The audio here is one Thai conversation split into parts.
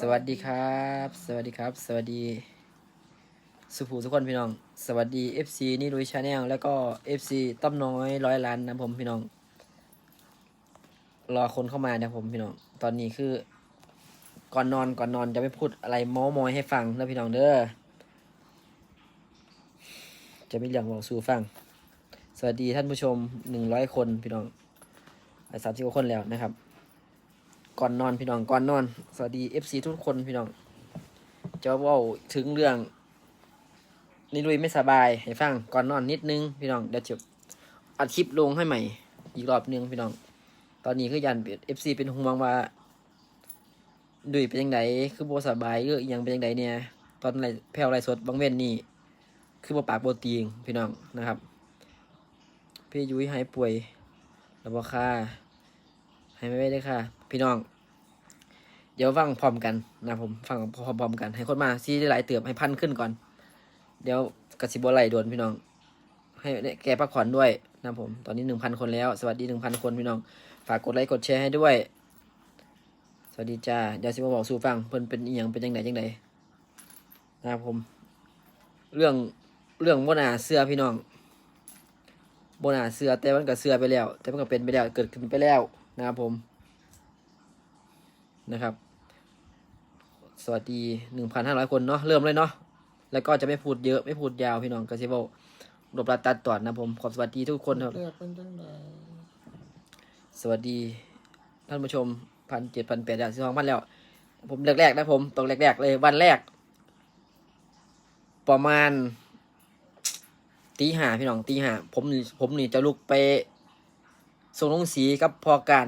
สวัสดีครับ สวัสดีครับ สวัสดี สุภูทุกคนพี่น้อง สวัสดี FC นี่ลุยชาแนลแล้วก็ FC ต้อมน้อยร้อยล้านนะผมพี่น้อง รอคนเข้ามานะผมพี่น้อง ตอนนี้คือ ก่อนนอนก่อนนอนจะไม่พูดอะไรเม้อมอยให้ฟังนะพี่น้องเด้อ จะไม่เรื่องบอกสู่ฟัง สวัสดีท่านผู้ชมหนึ่งร้อยคนพี่น้องสามสิบกว่าคนแล้วนะครับ ก่อนนอนพี่น้องก่อนนอน สวัสดีเอฟซีทุกคนพี่น้อง จะว่าถึงเรื่องนี่ลุยไม่สบายให้ฟังก่อนนอนนิดนึงพี่น้องเดี๋ยวจะอัดคลิปลงให้ใหม่ อีกรอบนึงพี่น้อง ตอนนี้คือยันเอฟซีเป็นห่วงว่าดุยเป็นยังไงคือโบสบายเอออยังเป็นยังไงเนี่ย ตอนไรแผ่วไรสดบางเว้นนี่คือบ่ปากโบตีงพี่น้องนะครับ พี่ยุ้ยหายป่วยแล้วบ่ค่าให้ไม่ได้ค่ะ พี่น้อง เดี๋ยวฟังพร้อมกันนะผมฟังพร้อมๆกัน ให้คนมาซีได้หลายเติบให้พันขึ้นก่อน เดี๋ยวกระสิบไหลโดนพี่น้อง ให้แกพักผ่อนด้วยนะผม ตอนนี้หนึ่งพันคนแล้ว สวัสดีหนึ่งพันคนพี่น้อง ฝากกดไลค์กดแชร์ให้ด้วย สวัสดีจ้าเดี๋ยวสิมาบอกสู่ฟังเพิ่นเป็นอีหยังเป็นยังไงยังไงนะครับผม เรื่องเรื่องบนาเสื้อพี่น้องบนาเสื้อแต่มันก็เสื้อไปแล้ว แต่มันก็เป็นไปแล้วเกิดขึ้นไปแล้วนะครับผม นะครับ สวัสดีหนึ่งพันห้าร้อยคนเนาะเริ่มเลยเนาะแล้วก็จะไม่พูดเยอะไม่พูดยาวพี่น้องกระซิบบอกรบรัดตัดตอดนะผมขอบสวัสดีทุกคนครับเรียกเป็นจังไดสวัสดีท่านผู้ชมพันเจ็ดพันแปดอย่างสิบสองพันแล้ว ผมแรกๆนะผมตรงแรกๆเลยวันแรก ประมาณตีห้าพี่น้องตีห้าผมนี่ผมนี่จะลุกไปส่งลงสีกับพ่อการ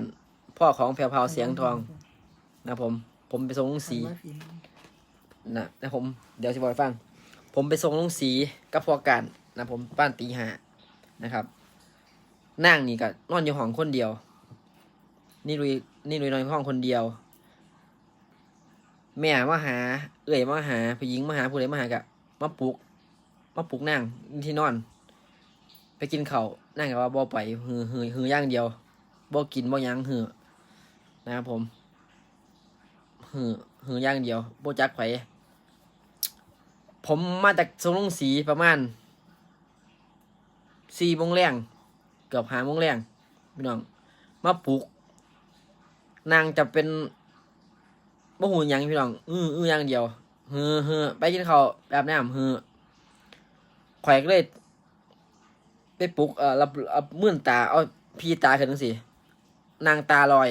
พ่อของแพรวพราวเสียงทอง นะผม ผมไปส่งลงสีหันมาผิดนะนะผม เดี๋ยวจะบอกให้ฟัง ผมไปส่งลงสีกับพ่อการนะผมบ้านตีห้านะครับนั่งนี่ก็นอนอยู่ห้องคนเดียว นี่ลุยนี่ลุยนอนอยู่ห้องคนเดียว แม่มาหา เอื่อยมาหาผู้หญิงมาหาผู้ใดมาหากะมาปลุกมาปลุกนั่งที่นอน ไปกินเขาวนั่งกับว่าบ่ไปหือหือหือย่างเดียวบ่กินบ่หยังหือนะครับผม หือหือย่างเดียวโบจักไผผมมาจากสงลงสีประมาณสี่โมงแรงเกือบห้าโมงแรงพี่น้อง มาปลุก นางจะเป็นบ่หูยังพี่น้อง อื้ออื้ออย่างเดียวเฮือเฮือไปกินข้าวแบบน้ำเฮือข่อยก็เลยไปปลุกเอ่อรับมื่นตา เอาพี่ตาขึ้นสินางตาลอย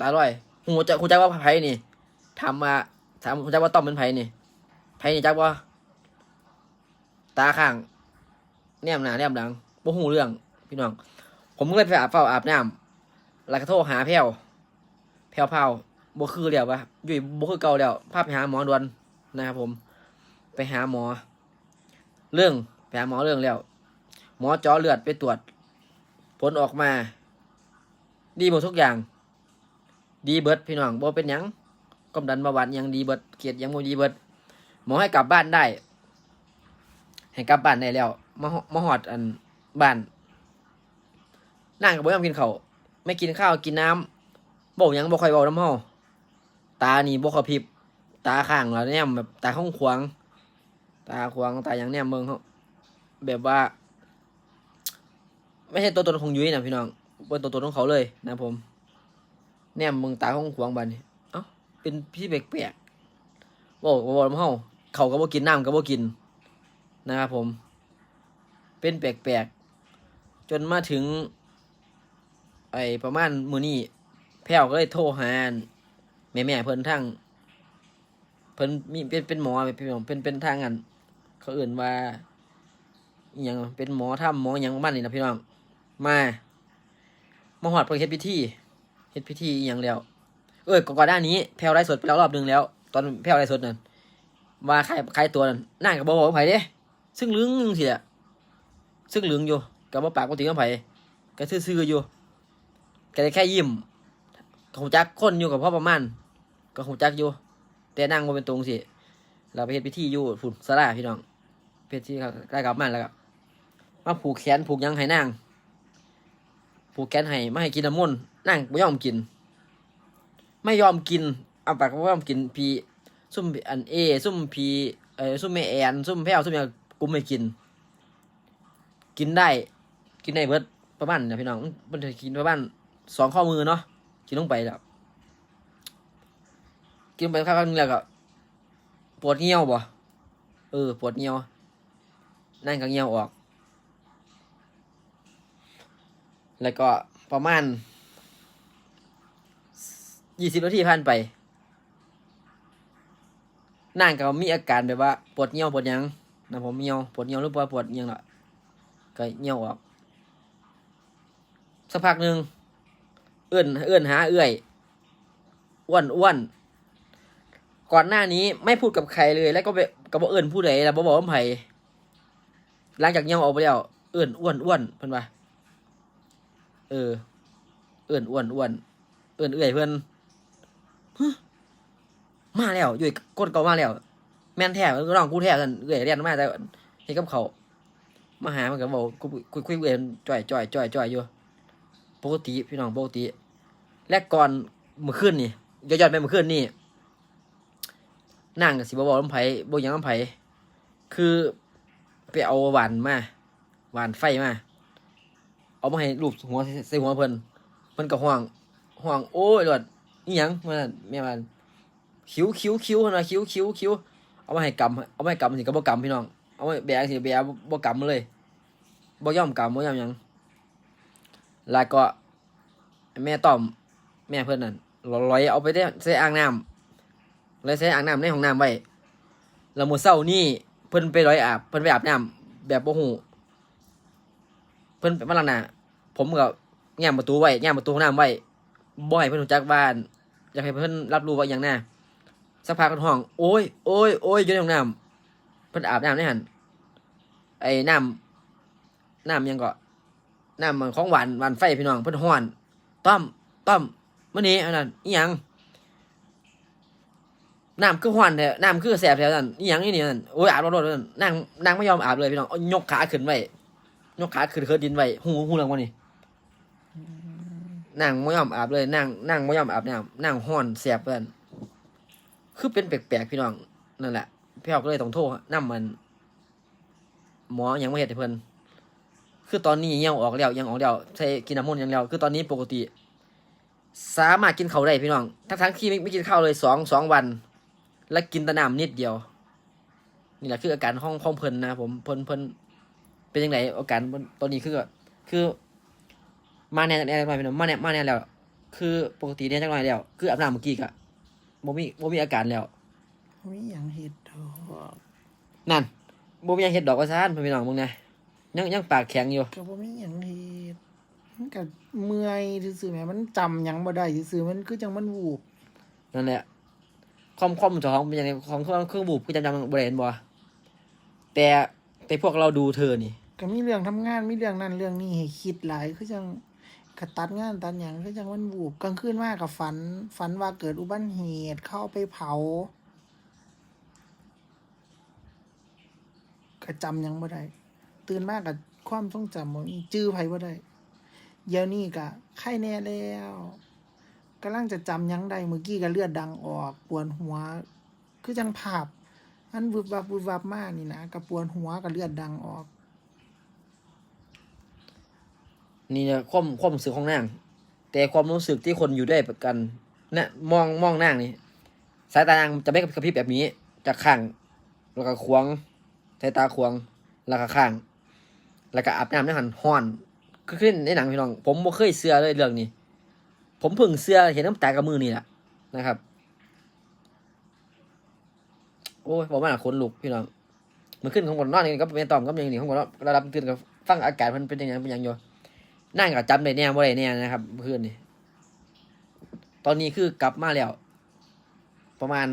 ตาลอย หูจะหูจักว่าไผนี่ถามาถามหูจักว่าต้อมเป็นไผนี่ไผนี่จักว่าตาข้างแนมหน้าแนมหลังบ่หูเรื่อง พี่น้อง ผมก็เลยไปอาบเฝ้าอาบน้ำแล้วก็โทรหาแพรวแพรวเผาบ่คือแล้ววะอยู่บ่คือเก่าแล้วพาพไปหาหมอด่วนนะครับผม ไปหาหมอ เรื่องไปหาหมอเรื่องแล้ว หมอจาะเลือดไปตรวจ ผลออกมา ดีหมดทุกอย่าง ดีเบิดพี่น้องบ่เป็นยังความดันเบาหวานยังดีเบิดเกียรติยังบ่ดีเบิดหมอให้กลับบ้านได้ ให้กลับบ้านได้แล้วมามาหอดอันบ้านนั่งกับบ่ยอมกินข้าวไม่กินข้าวกินน้ำบอกยังบ่ค่อยเบาน้ำเฮาตานี่บ่กระพริบ ตาข้างแล้วเนี่ยแบบตาข้างขวางตาขวางตาอย่างเนี่ยเมืองเขาแบบว่า ไม่ใช่ตัวตนของยุ้ยนะพี่น้องเป็นตัวตนของเขาเลยนะผม เนี่ยมึงตาข้างขวางบันเอ้าเป็นพี่แปลกๆบอกบอกน้ำเฮาเขาก็บ่กินน้ำก็บ่กินนะครับผม เป็นแปลกๆจนมาถึง ไอ้ประมาณมือนี้แพ้วก็เลยโทรหาแม่แม่เพิ่นทั้งเพิ่นมีเป็นเป็นหมอเป็นเป็นเป็นเป็นทางอันเขาอื่นว่าอย่างเป็นหมอทำหมออย่างประมาณนี้นะพี่น้องมามาหอดเพิ่นเฮ็ดพิธี เฮ็ดพิธีอย่างแล้ว เอ้ยก่อนหน้านี้แพ้วไลฟ์สดไปแล้วรอบหนึ่งแล้ว ตอนแพ้วไลฟ์สดนั่นว่าใครใครตัวนั่นนั่งกับบ่บอกไผเด้ซึ่งลึงสิแหละซึ่งลึงอยู่กับบ่ปากบ่ติกับไผก็ซื่อๆอยู่ก็ได้แค่ยิ้มก็หูจักคนอยู่กับพ่อประมาณก็หูจักอยู่ แต่นั่งมาเป็นตรงสิเราไปเฮ็ดพิธีอยู่ฝุ่นสลาพี่น้องเพชรที่ใกล้กลับมาแล้วก็มาผูกแขนผูกยังให้นางผูกแขนให้ไม่ให้กินน้ำมนต์นั่งไม่ยอมกิน ไม่ยอมกินเอาปากว่ากินพีซุ่มอันเอซุ่มพีเออซุ่มแม่แอนซุ่มแพ้วซุ่มหยังกูไม่กิน กินได้ กินได้เบิดประมาณนะพี่น้องมันจะกินประมาณสองข้อมือเนาะกินลงไปแล้วกินไปข้าวนึงแล้วก็ปวดเงี้ยวบ่เออปวดเงี้ยวนั่นก็เงี้ยวออก แล้วก็ประมาณ ยี่สิบนาทีผ่านไปนางก็มีอาการแบบว่าปวดเงี้ยวปวดยังนะผมเงี้ยวปวดเงี้ยวหรือว่าปวดยังล่ะก็เงี้ยวออกสักพักหนึ่งเอื้อนเอื้อนหาเอื้อยอ้วนอ้วนก่อนหน้านี้ไม่พูดกับใครเลย แล้วก็ไปกับเอื้อนผู้ใดแล้วบ่บอกว่าไผหลังจากเงี้ยวออกไปแล้วเอื้อนอ้วนอ้วนเพิ่นว่าเออ เอื้อนอ้วนอ้วนเอื้อนเอื้อยเพื่อน มาแล้วอยู่ก้นเก่ามาแล้ว แม่นแท้น้องกูแท้กันเอื้อยเรียนมาแต่เฮ็ดกับเขามาหามันก็บอกกูคุยคุยเอื้อยจ่อยจ่อยจ่อยจ่อยอยู่ปกติพี่น้องปกติและก่อนเมื่อคืนนี่ย้อนไปเมื่อคืนนี่นั่งกับสิบบอกลำไผ่บ่หยังลำไผ่คือไปเอาหวานมาหวานไฟมาเอามาให้รูปหัวใส่หัวเพิ่นเพิ่นก็ห่วงห่วงโอ้ยหลอด อียังมันแม่มันคิ้วคิ้วคิ้วนว่าคิ้วคิ้วคิ้วเอามาให้กำเอามาให้กำสิก็บ่กำพี่น้องเอามาแบกสิแบกบ่บ่กำเลยบ่ย่อมกำบ่ย่อมยังแล้วก็แม่ต้อม แม่เพิ่อนนั่นลอยเอาไปได้ใส่อ่างน้ำเลยใส่อ่างน้ำในห้องน้ำไว้แล้วมื้อเช้านี่เพิ่นไปลอยอาบเพิ่นไปอาบน้ำแบบบ่ฮู้เพิ่นมาลังหน้าผมก็แง้มประตูไว้แง้มประตูห้องน้ำไว้บ่ให้เพิ่นรู้จักบ้าน อยากให้เพิ่อนรับรู้ว่าอย่างหน้าสักพักเพิ่นห้อง โอ้ยโอ้ยโอ้ยอยู่ในห้องน้ำเพิ่อนอาบน้ำในหันไอ้น้ำน้ำยังก็น้ำมันของหวานหวานไฟพี่น้องเพิ่อนฮ้อนต้อมต้อมมื้อนี้อันนั้นอีหยังน้ำคือฮ้อนแท้น้ำคือแสบแท้นั่นอีหยังอีนี่นั่นโอ้ยอาบรถๆนั่นนางนางไม่ยอมอาบเลยพี่น้องยกขาขึ้นไว้ยกขาขึ้นเคิร์ดินไว้หูหูเรื่องวะนี่ นั่งไม่ยอมอาบเลยนั่งนั่งไม่ยอมอาบน้ำนั่งห้อนแสบเพื่อนคือเป็นแปลกๆพี่น้องนั่นแหละพี่เอาก็เลยต้องโทษน้ำมัน หมอยังไม่เห็นเพื่อนคือตอนนี้ยังออกแล้วยังออกแล้วใช้กินน้ำมันยังแล้ว คือตอนนี้ปกติ สามารถกินข้าวได้พี่น้อง ทั้งทั้งที่ไม่ไม่กินข้าวเลยสองสองวัน และกินแต่น้ำนิดเดียว นี่แหละคืออาการห้องห้องเพลินนะผมเพลินเพลินเป็นยังไงอาการตอนนี้คือ คือ มาแน่แน่มาเป็นมาแน่มาแน่แล้ว คือปกติเนี่ยจังไรแล้ว คืออาบน้ำเมื่อกี้กะบ่มีบ่มีอาการแล้วมีอย่างเห็ดดอกนั่นบ่มีหยังเฮ็ดดอกว่าซ่านพี่น้องมึงนะยังยังปากแข็งอยู่ก็บ่มีอย่างเห็ดมันก็เมื่อยซื่อๆแหมมันจำหยังบ่ได้ซื่อๆมันคือจังมันวูบนั่นแหละความความเจ้าของเป็นยังไงของเครื่องเครื่องบูบคือจำจำบ่ได้เห็นบ่แต่แต่พวกเราดูเธอนี่ ก็มีเรื่องทำงานมีเรื่องนั้นเรื่องนี้ให้คิดหลายคือจัง กตัดงานตัดหยังคือจังมันวูบกลางคืนมากกับฝัน ฝันว่าเกิดอุบัติเหตุเข้าไปเผาก็จำยังบ่ได้ตื่นมากกับความทรงจำบ่มีจื้อไผ่บ่ได้เดี๋ยวนี้ก็ไข้แน่แล้วกำลังจะจำยังได้เมื่อกี้ก็เลือดดังออกปวดหัว คือจังภาพอันวึบวับวึบวับมากนี่นะกับปวดหัวกับเลือดดังออก นี่เนี่ยความความรู้สึกของนาง แต่ความรู้สึกที่คนอยู่ด้วยกันเนี่ยมองมองนางนี่สายตานางจะไม่กระพริบแบบนี้จะข้างแล้วก็ควงสายตาควงแล้วก็ข้าง แล้วก็อาบน้ำในหันห้อนขึ้นในหนังพี่น้อง ผมบ่เคยเสื้อเลยเรื่องนี้ ผมเพิ่งเสื้อเห็นน้ำตากับมือนี่แหละนะครับ โอ้ยบอกว่าคนลุกพี่น้องมันขึ้นของคนนอนนี่ก็เป็นตอมก็ยังนี่ของคนนอนระดับตื่นกับฟังอากาศมันเป็นยังไงเป็นยังอยู่ นั่งกับจำได้แน่บ่ได้แน่นะครับเพื่อนนี่ตอนนี้คือกลับมาแล้ว ประมาณ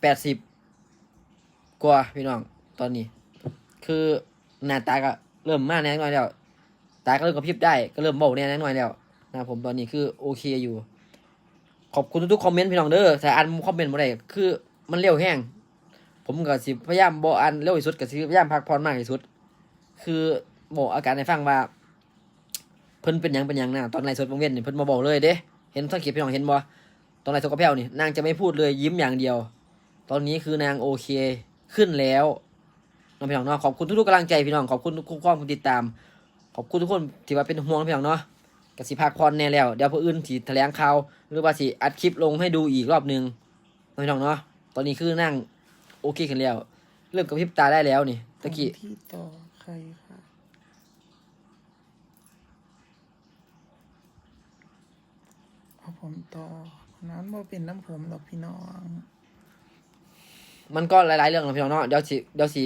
แปดสิบกว่าพี่น้อง ตอนนี้ คือหน้าตาก็เริ่มมากแน่นอยแล้ว ตาก็เริ่มกระพริบได้ก็เริ่มเบาแน่น้อยแล้วนะผมตอนนี้คือโอเคอยู่ ขอบคุณทุกๆคอมเมนต์พี่น้องเด้อแต่อ่านคอมเมนต์บ่ได้คือมันเร็วแห้งผมก็สิพยายามบ่อ่านเร็วที่สุดก็สิพยายามพักผ่อนมากที่สุด คือ บอกอาการให้ฟังว่าเพิ่นเป็นยังเป็นยังนะตอนไลฟ์สดวงเวียนนี่เพิ่นมาบอกเลยเด้เห็นสังเกตพี่น้องเห็นบ่ตอนไลฟ์สดกับแพ้วนี่นางจะไม่พูดเลยยิ้มอย่างเดียว ตอนนี้คือนางโอเคขึ้นแล้วน้องพี่น้องเนาะขอบคุณทุกๆกำลังใจพี่น้องขอบคุณทุกความติดตาม ขอบคุณทุกคนที่ว่าเป็นห่วงพี่น้องเนาะกสิพักพรแน่แล้ว เดี๋ยวผู้อื่นสิแถลงข่าวหรือว่าสิอัดคลิปลงให้ดูอีกรอบหนึงน้องพี่น้องเนาะตอนนี้คือนั่งโอเคขึ้นแล้ว เริ่มกระพริบตาได้แล้วนี่ตะกี้ที่ต่อใครคะเอา ผมต่อนั้นว่เป็นน้ำผมหรอกพี่น้อง มันก็หลายๆเรื่องนะพี่น้องเนาะเดี๋ยวสิเดี๋ยวสิ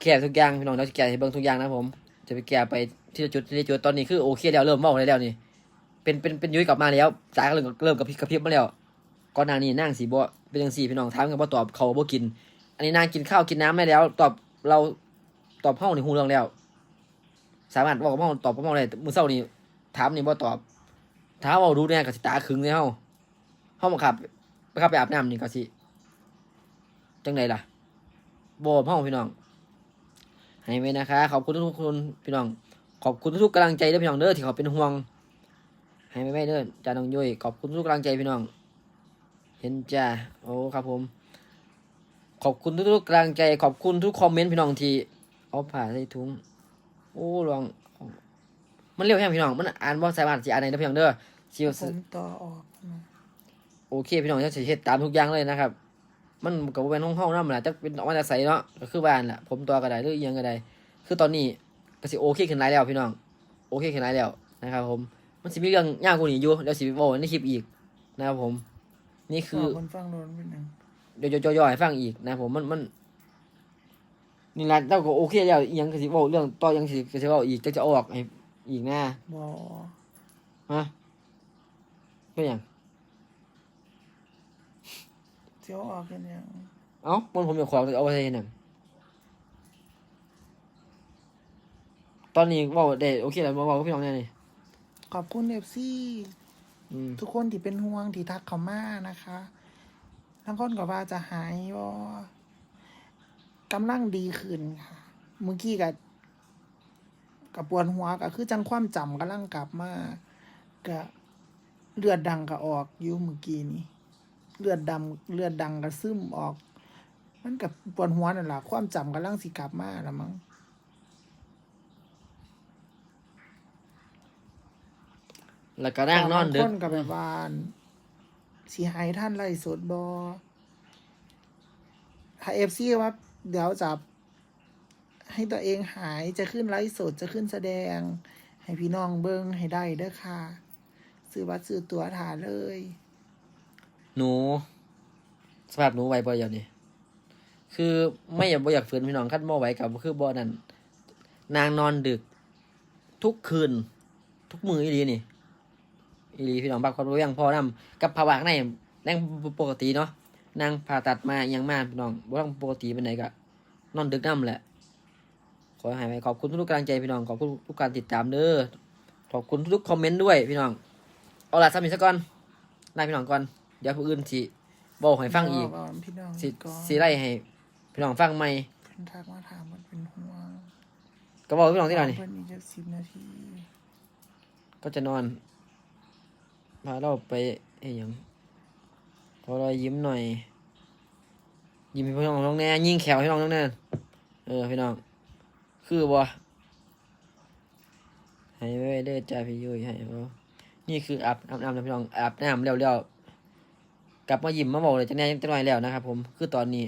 แก้ทุกอย่างพี่น้องเดี๋ยวสิแก้ให้เบิ่งทุกอย่างนะผม จะไปแก้ไปที่ละจุดที่ละจุดตอนนี้คือโอเคแล้วเริ่มเมาได้แล้วนี่เป็นเป็นเป็นยุ้ยกลับมาแล้วจ้าก็เริ่มเริ่มกับพริบกระพริบมาแล้วก่อนหน้านี้นั่งสีบ่เป็นจังสี่พี่น้องถามกันบ่ตอบเขาบ่กิน อันนี้นางกินข้าวกินน้ำได้แล้ว ตอบเราตอบเฮานี่ฮู้เรื่องแล้ว สามารถบอกกับเฮาตอบกับเฮาได้มื้อเช้านี้ถามนี่บ่ตอบ ถาเว้ารู้แน่ยก็สิตาขึงเลยเฮาเฮาบังคับไปขับไปอาบน้ำนี่ก็สิจังไดล่ะบ่เฮาพี่น้องให้ไว้นะคะ ขอบคุณทุกคนพี่น้อง ขอบคุณทุกกำลังใจด้อพี่น้องเด้อที่เขาเป็นห่วง ให้ไว้ไว้เด้อจาน้องยุ้ยขอบคุณทุกกำลังใจพี่น้อง เห็นจ้าโอ้ครับผม ขอบคุณทุกๆกำลังใจ ขอบคุณทุกคอมเมนต์พี่น้องที่เอาผ่าใส่ถุงโอ้ลอง มันเร็วแค่พี่น้อง มันอ่านบ่สายมารถสิอ่านได้เด้อพี่น้องเด้อ สิเอาผมต่อออกนะโอเคพี่น้องจะสิเฮ็ดตามทุกอย่างเลยนะครับ มันก็บ่เป็นห้องเฮานำล่ะจักเป็นออกมาจากไสเนาะก็คือบ้านล่ะผมตัวก็ได้หรืออีหยังก็ได้คือตอนนี้ก็สิโอเคขึ้นหลายแล้วพี่น้อง โอเคขึ้นหลายแล้วนะครับ ผมมันสิมีเรื่องยากกว่านี้อยู่เดี๋ยวสิเว้าในคลิปอีกนะครับผม นี่คือขคนฟังโดนเป็นหนึ่งเดี๋ยวย่อยๆให้ฟังอีกนะผมมันมันนี่ละเจ้าก็โอเคแล้วอีหยังก็สิเว้าเรื่องต่อยังสิก็สิเว้าอีกจะจะเอาออกให้อีกนะบอฮะ เป็นหยังเจ้าออกกันยังเอ้ามันผมอยากขอเอาไปใส่หนังตอนนี้เว้าได้โอเคแล้วมาเว้ากับพี่น้องแน่นี่ขอบคุณเอฟซีอืมทุกคนที่เป็นห่วงที่ทักเขามานะคะทั้งคนกับว่าจะหายว่กำลังดีขึ้นค่ะเมื่อกี้กับกับปวดหัวก็คือจังความจำกำลังกลับมากับ เลือดดังก็ออกอยู่เมื่อกี้นี้เลือดดำเลือดดังก็ซึมออก มันกับปวดหัวนั่นแหละความจำกำลังสิกลับมาแล้วมั้งแล้วก็นั่งนอนดึบางกคนกับแบบว่าสีหายท่านไล่สดบอถ้าเอฟซีว่าเดี๋ยวจะให้ตัวเองหายจะขึ้นไลฟ์สดจะขึ้นแสดง ให้พี่น้องเบิ้งให้ได้เด้อค่ะ ซื้อบัตรซื้อตั๋วถาเลย หนูสภาพหนูไหวบ่อย่างนี้คือไม่อยากบ่อยากฝืนพี่น้องคัดบ่ไหวกับคือบ่นั่นนางนอนดึก ทุกคืน ทุกมืออีหลีนี่อีหลีพี่น้องบักความรู้ยังพอนำกับภาวะในแรงปกติเนาะนางผ่าตัดมาอิหยังมาพี่น้องบ่ต้องปกติเป็นไหนก็นอนดึกนํแหละขอให้ไปขอบคุณทุกกำลังใจพี่น้องขอบคุณทุกการติดตามเด้อขอบคุณทุกคอมเมนต์ด้วยพี่น้อง เอาล่ะซ้ำอีกสักก่อนไล่พี่น้องก่อน เดี๋ยวผู้อื่นสิบอกให้ฟังอีกบอกพี่น้องสิก่อนสิไล่ให้พี่น้องฟังใหม่เพิ่นทักมาถามมันเป็นห่วงก็บอกพี่น้องที่ไหนนี่ เพิ่นอีกจะสิบนาทีก็จะนอน พาเราไปเอ้ยหยังพอเรายิ้มหน่อย ยิ้มให้พี่น้องน้องแน่ยิ่งแขวให้น้องน้องแน่เออพี่น้อง คือบ่ให้ไว้เด้อจ้าพี่ยุ้ยให้บ่ นี่คืออาบอาบน้ำนะพี่น้องอาบน้ำแล้วๆกลับมายิ้มมาบอกเลยจะแน่จะหน่อยแล้วนะครับ ผมคือตอนนี้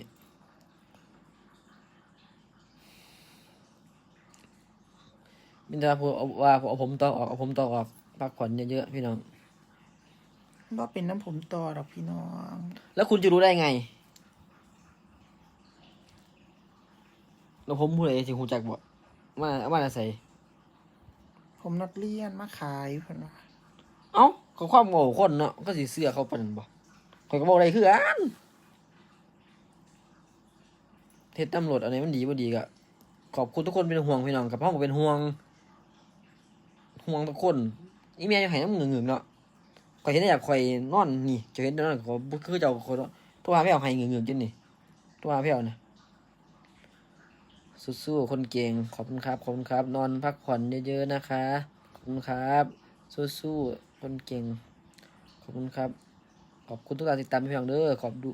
มินตาพูดว่าเอาผมต่อออกเอาผมต่อออกพักผ่อนเยอะๆพี่น้องว่าเป็นน้ำผมต่อดอกพี่น้อง แล้วคุณจะรู้ได้ไงแล้วผมพูดอะไรถึงหูจักบ่ว่าว่าอะไรใส่ผมนักเรียนมาขายเพิ่นว่า เอ้าก็ความโง่คนเนาะก็สิเสื้อเขาเปันบ่ข่อยก็บอกอะไรคืออันเทศตำรวจอันไหนมันดีบ่ดีก็ขอบคุณทุกคนเป็นห่วงพี่น้องกับพ่อก็เป็นห่วง ห่วงทุกคนอีเมียยังให้น้ำเงือกเนาะข่อยเห็นได้อยากข่อยนอนนี่จะเห็นนอนขอคือเจ้าคนตัวหาพี่เอาให้เงือกจนนี่ตัวหาพี่เอานะสู้ๆคนเก่งขอบคุณครับขอบคุณครับ นอนพักผ่อนเยอะๆนะคะขอบคุณครับ สู้ๆ คนเก่ง ขอบคุณครับ ขอบคุณทุกการติดตามพี่น้องเด้อขอบดู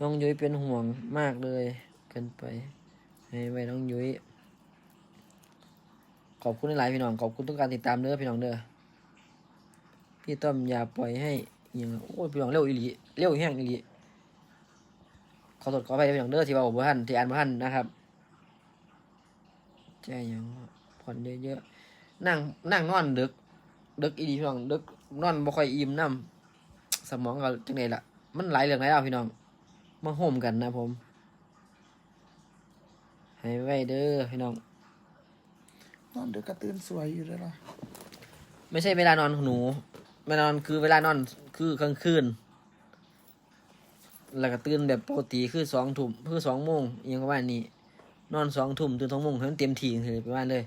น้องยุ้ยเป็นห่วงมากเลย เกินไปให้ไว้น้องยุ้ย ขอบคุณหลายพี่น้อง ขอบคุณทุกการติดตามเด้อพี่น้องเด้อ พี่ต้อมอย่าปล่อยให้อหยังโอ้ยพี่น้องเร็วอีหลีเร็วแห้งอีหลีขอโทษขออภัยพี่น้องเด้อที่ว่าบ่ทันที่อ่านบ่ทันนะครับใจหยังผ่อนเยอะๆนั่งนั่งนอนดึก ดึกอีหลีพี่น้องดึกนอนบ่ค่อยอิ่มน้ำสมองก็จังไดล่ะ มันหลายเรื่องหลายราวพี่น้อง มาโฮมกันนะผม ให้ไว้เด้อพี่น้อง นอนดึกก็ตื่นสวยอยู่แล้วล่ะไม่ใช่เวลานอนของหนู เวลานอนคือเวลานอนคือกลางคืน แล้วก็ตื่นแบบปกติคือสองทุ่มคือสองโมงอหยังประมาณนี้ นอนสองทุ่มตื่นสองโมงให้มันเต็มที่เลยประมาณเลย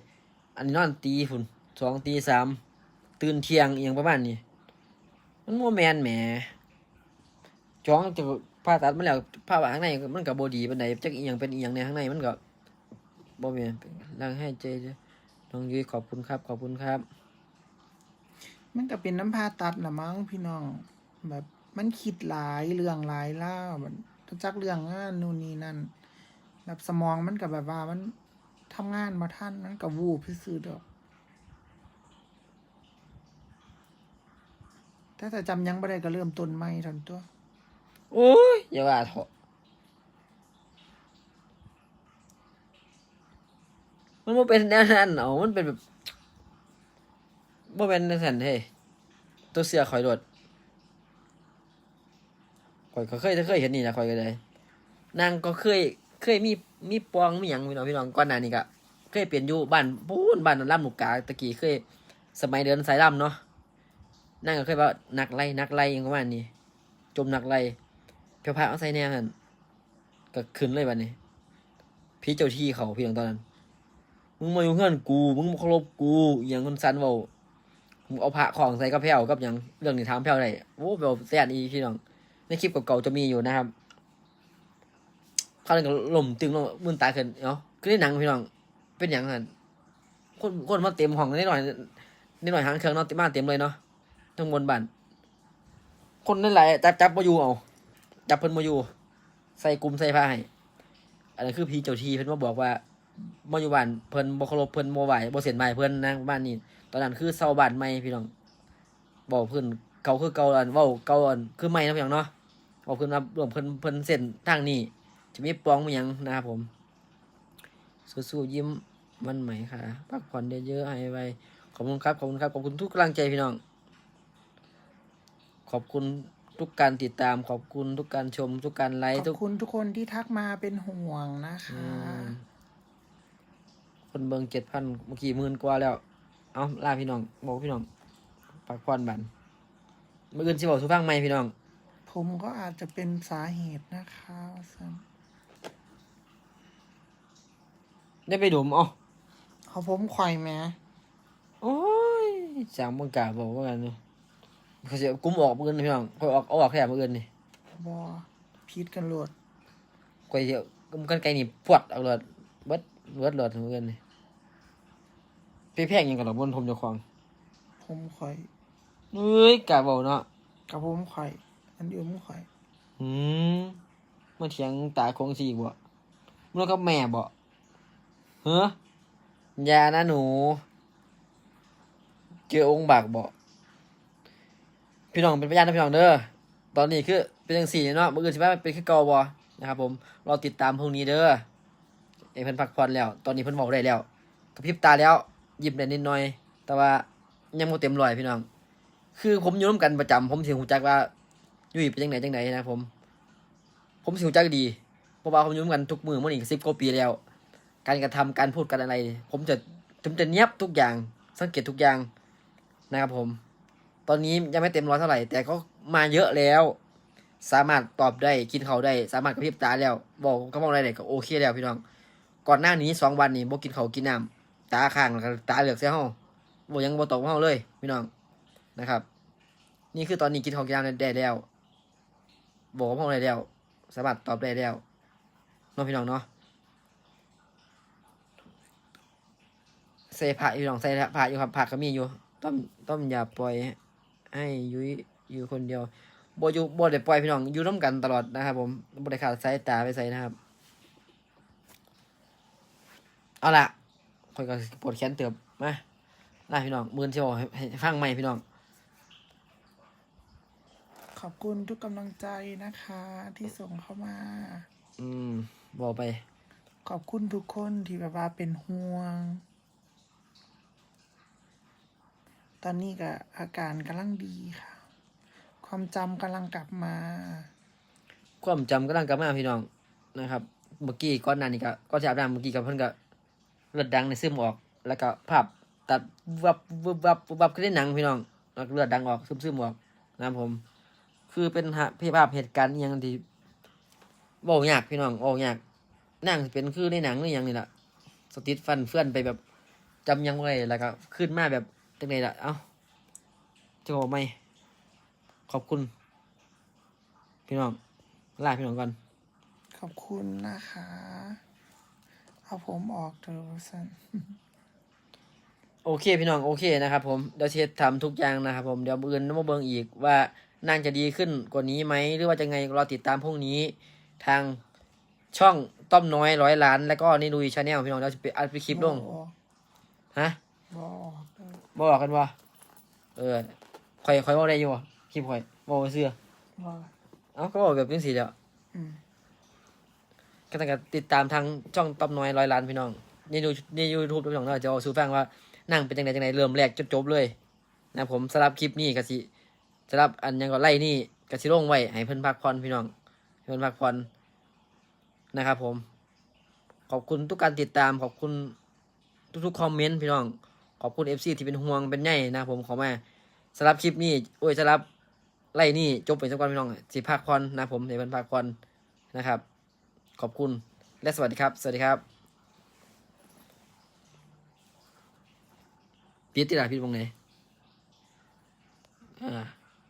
อันนี้นอนตีฝุ่นสองตีสาม ตื่นเที่ยงอหยังประมาณนี้ มันโมแมนแหมจ้องจะผ่าตัดมันแล้วผ่าว่าข้างในมันกับโบดีปันใดจักอีหยังเป็นอีหยังในข้างในมันก็บ่แมนร่างให้ใจน้องยุ้ยขอบคุณครับ ขอบคุณครับ มันก็เป็นน้ำพาตัดนะมั้งพี่น้อง แบบมันคิดหลายเรื่องหลายเล่าวมันจักเรื่องงานนู่นนี่นั่น แบบสมองมันกับแบบว่ามันทำงานมาท่านมันกับวูบซื่อๆดอก ถ้าแต่จำยังไม่ได้ก็เริ่มต้นใหม่ทันตัว โอ้ย อย่าว่าเถอะมันบ่เป็นแนวนั้นเอามันเป็นแบบบ่เป็นแนวนั้นเฮ้ยตัวเสือข่อยโดดข่อยก็เคยเคยเห็นนี่นะข่อยก็ได้นางก็เคย เคยมีมีปองมีหยังพี่น้องพี่น้องก่อนหน้านี้ก็เคยเปลี่ยนอยู่บ้านปูนบ้านล่ำลูกกาตะกี้เคย สมัยเดินสายล่ำเนาะ นั่งก็เคยว่านักไล่นักไล่อยังประมาณนี้จมนักไล่เพียวพาเอาใส่แน่หันก็ขึ้นเลยบัดนี้ พี่เจ้าที่เขาเพียงตอนนั้น มึงมาอยู่เงื่อนกู มึงมาเคารพกูอย่างคนสันเบามึงเอาพระของใส่กระเพรากับหยังเรื่องนี้ถามแพ้วได้โอ้แบบแซ่บอีพี่น้องในคลิปเก่าๆจะมีอยู่นะครับเขาเลยก็ล่มตึงลงมือตาขึ้นเนาะคือในหนังพี่น้อง เป็นอย่างนั้นคนคนมาเต็มห้องนิดหน่อยนิดหน่อยหางเครื่องเนาะเต็มบ้านเต็มเลยเนาะ ทั้งบนบ้านคนนั่นแหละจับจับมาอยู่เอาจับเพิ่นมาอยู่ ใส่กลุ่มใส่ผ้าให้อันนั้นคือพีเจ้าทีเพิ่นมาบอกว่ามาอยู่บ้านเพิ่นบ่เคารพเพิ่นบ่ไหวบ่เสียนไหวเพิ่นนะบ้านนี้ ตอนนั้นคือเซาบ้านใหม่พี่น้องบอกเพิ่นเก่าคือเก่าอันเว้าเก่าอันคือใหม่นะพี่น้องเนาะบอกเพิ่นว่ารวมเพิ่นเพิ่นเส้นทางนี้จะมีปลองมีหยังนะครับผมสู้ๆยิ้มมันไหมค่ะพักผ่อนเยอะๆให้ไวขอบคุณครับขอบคุณครับขอบคุณทุกกำลังใจพี่น้อง ขอบคุณทุกการติดตาม ขอบคุณทุกการชม ทุกการไลขค์อทุบกคุณทุกคนที่ทักมาเป็นห่วงนะอืคะมคนเบิงเจ็ดพันเมื่อกี้หมื่นกว่าแล้ว เอาลาพี่น้อง บอกพี่น้องพักผ่อนบันเมื่อคืนสิบอกสุฟังไหมพี่น้อง ผมก็อาจจะเป็นสาเหตุนะคะซึ่งได้ไปดมเอ๋อเอาผมข่อยแหม โอ้ยจางบังกล้าบอกว่ากันเนาะ เขาจะกุ้มออกเมื่อคืนพี่น้องคอยออกเอาออกแค่เมื่อคืนนี่บอพิษกันโหลดคอยเดี๋ยวกุ้มกันไกลนี่ปวดเอาเลยเบิดเบิดเลยเมื่อคืนนี่ไปแพงหยังกันหรอบนทมเจ้าของผมข่อยเอ้ยกล้าบอกเนาะกับผมข่อย อันเดียวผมข่อยอืมมาเถียงตาคงสีบ่มันก็แม่บ่เฮ้ออย่านะหนู เจอองค์บากบ่ พี่น้องเป็นพยานนะพี่น้องเด้อตอนนี้คือเป็นจังสี่เนาะเมื่อคืนสิว่าเป็นคือเก่าบ่นะครับผมเรอติดตามพรุ่งนี้เด้อเอเพิ่นพักผ่อนแล้ว ตอนนี้เพิ่นบอกได้แล้วกระพริบตาแล้วยิ้มได้นิดหน่อย แต่ว่ายังบ่เต็มรอยพี่น้อง คือผมอยู่ร่วมกันประจำผมเสิฮู้จักว่าอยู่เป็นจังไหนจังไหนนะผม ผมเสิวจักดีเพราะว่าผมอยู่กันทุกมือมื่อนี่สิบกว่าปีแล้ว การกระทำการพูดการอะไร ผมจะผมจะเนียบทุกอย่าง สังเกตทุกอย่างนะครับผม ตอนนี้ยังไม่เต็มร้อยเท่าไหร่ แต่ก็มาเยอะแล้ว สามารถตอบได้กินเขาได้ สามารถกระพริบตาแล้ว บอกก็มองได้ก็โอเคแล้วพี่น้อง ก่อนหน้านี้สองวันนี้บ่กินเขากินน้ำตาข้างแล้วตาเหลือกเสียห้องบ่ยังบ่ตกห้องเลย พี่น้องนะครับ นี่คือตอนนี้กินเของกินน้ำได้แล้ว บอกว่าพวกอะไรแล้ว สามารถตอบได้แล้วน้องพี่น้องเนาะใส่ผักอยู่น้องใส่ผักอยู่ครับผักก็มีอยู่ ต้อมต้อมอย่าปล่อย ให้ยุ้ยอยู่คนเดียวบ่อยู่บ่ได้ปล่อยพี่น้องอยู่ร่วมกันตลอดนะครับผมบ่ได้ขาดสายตาไปใส่นะครับ เอาละคอยก็ปวดแขนเติบมาล่าพี่น้องมือนเชียวให้ให้ฟังใหม่พี่น้อง ขอบคุณทุกกำลังใจนะคะ ที่ส่งเข้ามา อืมบอกไป ขอบคุณทุกคนที่แบบว่าเป็นห่วง ตอนนี้ก็อาการกำลังดีค่ะ ความจำกำลังกลับมา ความจำกำลังกลับมาพี่น้องนะครับ เมื่อกี้ก้อนหนั้นนี่ก็ก้อนที่อาบน้ำเมื่อกี้กับเพิ่นก็เลือดดังในซึมออก แล้วก็ภาพตัดวับวับวับวับขึ้นในหนังพี่น้องแล้วก็เลือดดังออกซึมซึมออกนะครับผม คือเป็นพี่ภาพเหตุการณ์อหย่างที่เว้ายากพี่น้องเว้ายากนั่งเป็นคือในหนังหรือหยังนี่แหละสติดฟันเฟื่อนไปแบบจำยังไว้แล้วก็ขึ้นมาแบบ จังไดล่ะ เอ้าจะบอกไหม ขอบคุณ พี่น้อง ลาพี่น้องก่อน ขอบคุณนะคะ เอาผมออกเถอะสันโอเค พี่น้อง โอเคนะครับผม เดี๋ยวเชดทำทุกอย่างนะครับผม เดี๋ยวมืออนมาเบิ่งอีกว่านางจะดีขึ้นกว่านี้ไหม หรือว่าจะไงรอติดตามพรุ่งนี้ทางช่องต้อมน้อยร้อยล้าน แล้วก็นี่ลุยชาแนลพี่น้องเราจะไปอัดไปคลิปลงบอฮะ บออกเด้อ บอกกันว่าเออคอยคอยบอกได้อยู่บ่คลิปคอยบอกเสื้อบอเอ้าก็บอกแบบนี้สิเดียวอืมก็ต้องการติดตามทางช่องต้อมน้อยร้อยล้านพี่น้องนี่ดูนี่ยูทูบพี่น้องเราจะเอาสู่ฟังว่านั่งเป็นจังไดจังไดเริ่มแรกจนจบเลยนะผมสำหรับคลิปนี้กสิสำหรับอันยังก็ไล่นี่กสิลงไว้ให้เพิ่นพักผ่อนพี่น้องให้เพิ่นพักผ่อนนะครับผม ขอบคุณทุกการติดตามขอบคุณทุกๆคอมเมนต์พี่น้อง ขอบคุณเอฟซีที่เป็นห่วงเป็นใยนะผมขอมาสำหรับคลิปนี้โอ้ยสำหรับไล่นี่จบเป็สักวันพี่น้องสิภาคพรนะผมในวันภาคพรนะครับ ขอบคุณและสวัสดีครับ สวัสดีครับพีทติดาพีทวงไหนอ่า